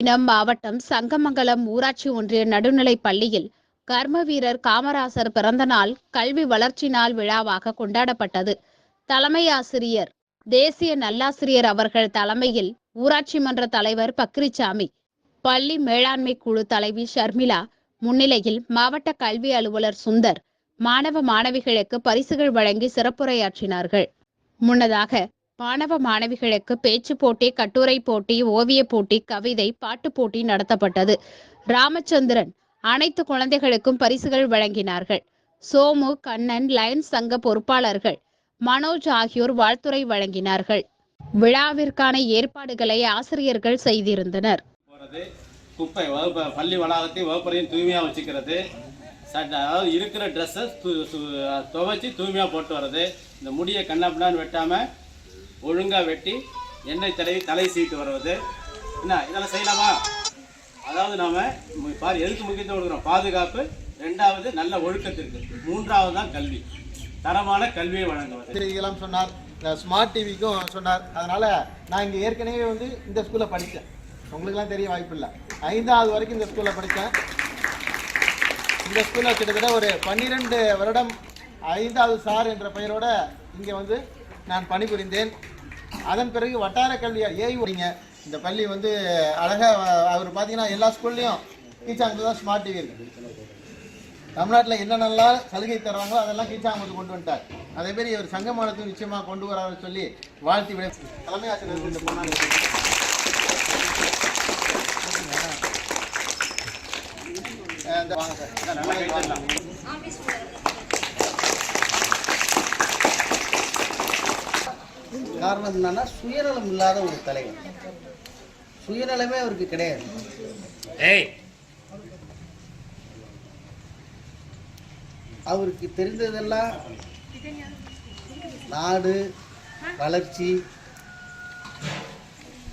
இனம் மாவட்டம் சங்கமங்கலம் ஊராட்சி ஒன்றிய நடுநிலைப் பள்ளியில் கர்ம வீரர் காமராசர் பிறந்த நாள் கல்வி வளர்ச்சி நாள் விழாவாக கொண்டாடப்பட்டது. தலைமை ஆசிரியர் தேசிய நல்லாசிரியர் அவர்கள் தலைமையில் ஊராட்சி மன்ற தலைவர் பக்ரிச்சாமி பள்ளி மேலாண்மை குழு தலைவி ஷர்மிளா முன்னிலையில் மாவட்ட கல்வி அலுவலர் சுந்தர் மாணவ மாணவிகளுக்கு பரிசுகள் வழங்கி சிறப்புரையாற்றினார்கள். முன்னதாக மாணவ மாணவிகளுக்கு பேச்சு போட்டி கட்டுரை போட்டி ஓவிய போட்டி கவிதை பாட்டு போட்டி நடத்தப்பட்டது. ராமச்சந்திரன் அனைத்து குழந்தைகளுக்கும் பரிசுகள் வழங்கினார்கள். சோமு கண்ணன் லயன்ஸ் சங்க பொறுப்பாளர்கள் மனோஜ் ஆகியோர் வாழ்த்துறை வழங்கினார்கள். விழாவிற்கான ஏற்பாடுகளை ஆசிரியர்கள் செய்திருந்தனர். குப்பை வகுப்பு பள்ளி வளாகத்தை வகுப்பறையும் தூய்மையாக வச்சுக்கிறது. அதாவது இருக்கிற ட்ரெஸ்ஸை துவைச்சி தூய்மையாக போட்டு வர்றது. இந்த முடியை கண்ணாப்பிடான்னு வெட்டாமல் ஒழுங்காக வெட்டி எண்ணெய் தடவி தலை சீட்டு வருவது. என்ன இதெல்லாம் செய்யலாமா? அதாவது நாம் பாரு எதுக்கு முக்கியத்துவம் கொடுக்குறோம்? பாதுகாப்பு ரெண்டாவது நல்ல ஒழுக்கத்திற்கு. மூன்றாவது தான் கல்வி. தரமான கல்வியை வழங்குவது. செய்திகளும் சொன்னார். இந்த ஸ்மார்ட் டிவிக்கும் சொன்னார். அதனால் நான் இங்கே ஏற்கனவே வந்து இந்த ஸ்கூலில் படித்தேன். உங்களுக்குலாம் தெரிய வாய்ப்பு இல்லை ஐந்தாவது வரைக்கும் இந்த ஸ்கூலில் படித்தேன். இந்த ஸ்கூலில் கிட்டத்தட்ட ஒரு பன்னிரெண்டு வருடம் ஐந்தாவது சார் என்ற பெயரோட இங்கே வந்து நான் பணிபுரிந்தேன். அதன் பிறகு வட்டார கல்வி ஏஐ இந்த பள்ளி வந்து அழகாக அவர் பார்த்தீங்கன்னா எல்லா ஸ்கூல்லையும் கீச்சாங்கத்தில் தான் ஸ்மார்ட் டிவி இருக்குது தமிழ்நாட்டில் என்னென்னலாம் சலுகை தருவாங்களோ அதெல்லாம் கீச்சாமத்து கொண்டு வந்துட்டார். அதே மாதிரி இவர் சங்கமானத்தையும் நிச்சயமாக கொண்டு வராருன்னு சொல்லி வாழ்த்தி விட தலைமை ஆசிரியர் கொண்டு போனாங்க வாங்க சார். நல்லா காரணம் என்னன்னா சுயநலம் இல்லாத ஒரு தலைவர். சுயநலமே அவருக்கு கிடையாது. அவருக்கு தெரிந்ததெல்லாம் நாடு வளர்ச்சி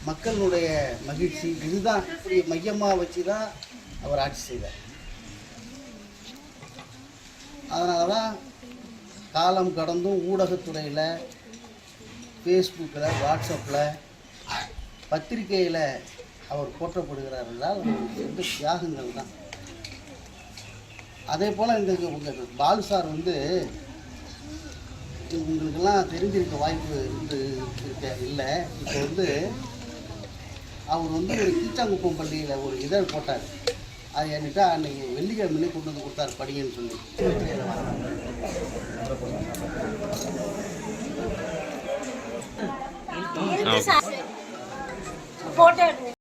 மக்களுடைய மகிழ்ச்சி இதுதான் மையமாக வச்சு தான் அவர் ஆட்சி செய்தார். அதனால தான் காலம் கடந்தும் ஊடகத்துறையில் ஃபேஸ்புக்கில் வாட்ஸ்அப்பில் பத்திரிகையில் அவர் போற்றப்படுகிறார் என்றால் அவருக்கு எந்த தியாகங்கள் தான். அதே போல் இந்த உங்கள் பாலு சார் வந்து உங்களுக்கெல்லாம் தெரிஞ்சிருக்க வாய்ப்பு இருந்து இருக்க இல்லை. இப்போ வந்து அவர் வந்து ஒரு கீச்சாங்குப்பம் பள்ளியில் ஒரு இதழ் போட்டார். அது என்கிட்ட அன்றைக்கி வெள்ளிக்கிழமையிலே கொண்டு வந்து கொடுத்தாரு படிங்கன்னு சொல்லி. போட்டோ